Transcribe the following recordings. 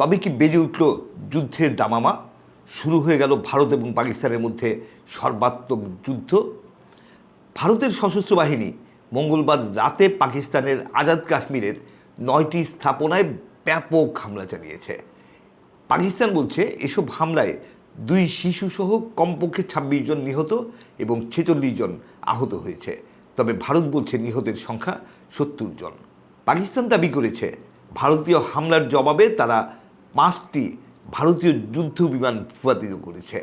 তবে কি বেজে উঠল যুদ্ধের দামামা? শুরু হয়ে গেল ভারত এবং পাকিস্তানের মধ্যে সর্বাত্মক যুদ্ধ। ভারতের সশস্ত্র বাহিনী মঙ্গলবার রাতে পাকিস্তানের আজাদ কাশ্মীরের নয়টি স্থাপনায় ব্যাপক হামলা চালিয়েছে। পাকিস্তান বলছে, এসব হামলায় দুই শিশুসহ কমপক্ষে ছাব্বিশ জন নিহত এবং ছেচল্লিশ জন আহত হয়েছে। তবে ভারত বলছে নিহতের সংখ্যা সত্তর জন। পাকিস্তান দাবি করেছে, ভারতীয় হামলার জবাবে তারা পাঁচটি ভারতীয় যুদ্ধ বিমান ভূপাতিত করেছে।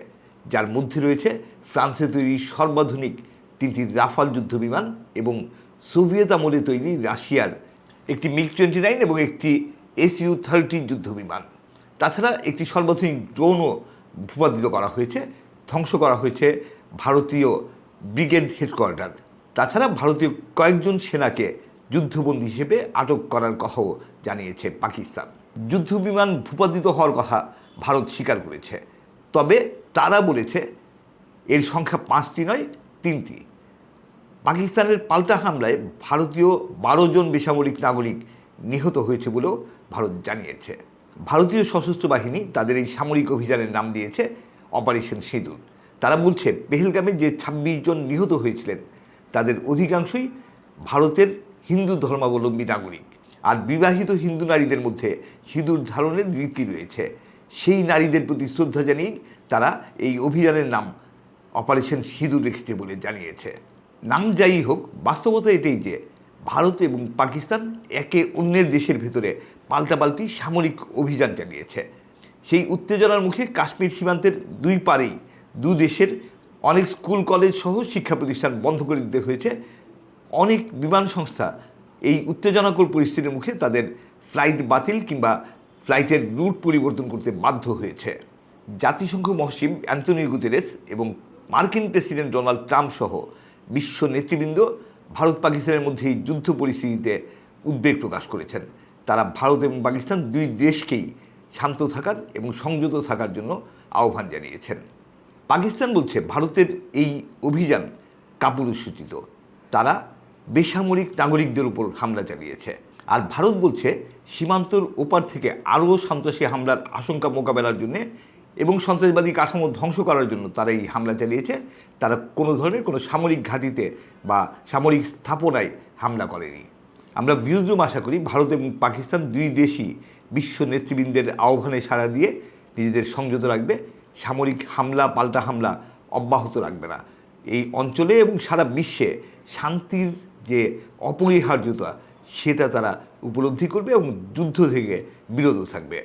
যার মধ্যে রয়েছে ফ্রান্সে তৈরি সর্বাধুনিক তিনটি রাফাল যুদ্ধ বিমান এবং সোভিয়েত আমলে তৈরি রাশিয়ার একটি মিগ টোয়েন্টি নাইন এবং একটি এসইউ থার্টি যুদ্ধ বিমান। তাছাড়া একটি সর্বাধুনিক ড্রোনও ভূপাতিত করা হয়েছে, ধ্বংস করা হয়েছে ভারতীয় ব্রিগেড হেডকোয়ার্টার। তাছাড়া ভারতীয় কয়েকজন সেনাকে যুদ্ধবন্দী হিসেবে আটক করার কথাও জানিয়েছে পাকিস্তান। যুদ্ধ বিমান ভূপাতিত হওয়ার কথা ভারত স্বীকার করেছে। তবে তারা বলেছে, এর সংখ্যা পাঁচটি নয়, তিনটি। পাকিস্তানের পাল্টা হামলায় ভারতীয় বারো জন বেসামরিক নাগরিক নিহত হয়েছে বলেও ভারত জানিয়েছে। ভারতীয় সশস্ত্র বাহিনী তাদের এই সামরিক অভিযানের নাম দিয়েছে অপারেশন সিঁদুর। তারা বলছে, পেহেলগামে যে ছাব্বিশ জন নিহত হয়েছিলেন, তাদের অধিকাংশই ভারতের হিন্দু ধর্মাবলম্বী নাগরিক। আর বিবাহিত হিন্দু নারীদের মধ্যে সিঁদুর ধারণের রীতি রয়েছে। সেই নারীদের প্রতি শ্রদ্ধা জানিয়েই তারা এই অভিযানের নাম অপারেশন সিঁদুর রেখেছে বলে জানিয়েছে। নাম যাই হোক, বাস্তবতা এটাই যে ভারত এবং পাকিস্তান একে অন্যের দেশের ভেতরে পাল্টাপাল্টি সামরিক অভিযান চালিয়েছে সেই উত্তেজনার মুখে কাশ্মীর সীমান্তের দুই পারেই দু দেশের অনেক স্কুল, কলেজ সহ শিক্ষা প্রতিষ্ঠান বন্ধ করে দিতে হয়েছে। অনেক বিমান সংস্থা এই উত্তেজনাকর পরিস্থিতির মুখে তাদের ফ্লাইট বাতিল কিংবা ফ্লাইটের রুট পরিবর্তন করতে বাধ্য হয়েছে। জাতিসংঘ মহাসচিব অ্যান্টনিও গুতেরেস এবং মার্কিন প্রেসিডেন্ট ডোনাল্ড ট্রাম্প সহ বিশ্ব নেতৃবৃন্দ ভারত পাকিস্তানের মধ্যে এই যুদ্ধ পরিস্থিতিতে উদ্বেগ প্রকাশ করেছেন। তারা ভারত এবং পাকিস্তান দুই দেশকেই শান্ত থাকার এবং সংযত থাকার জন্য আহ্বান জানিয়েছেন। পাকিস্তান বলছে, ভারতের এই অভিযান কাপুরুষোচিত। তারা বেসামরিক নাগরিকদের উপর হামলা চালিয়েছে। আর ভারত বলছে, সীমান্তর ওপার থেকে আরও সন্ত্রাসী হামলার আশঙ্কা মোকাবেলার জন্যে এবং সন্ত্রাসবাদী কাঠামো ধ্বংস করার জন্য তারা এই হামলা চালিয়েছে। তারা কোনো ধরনের কোনো সামরিক ঘাঁটিতে বা সামরিক স্থাপনায় হামলা করেনি। আমরা ভিউজরুম আশা করি, ভারত এবং পাকিস্তান দুই দেশই বিশ্ব নেতৃবৃন্দের আহ্বানে সাড়া দিয়ে নিজেদের সংযত রাখবে। সামরিক হামলা, পাল্টা হামলা অব্যাহত রাখবে না। এই অঞ্চলে এবং সারা বিশ্বে শান্তির যে অপরিহার্যতা সেটা তারা উপলব্ধি করবে এবং যুদ্ধ থেকে বিরত থাকবে।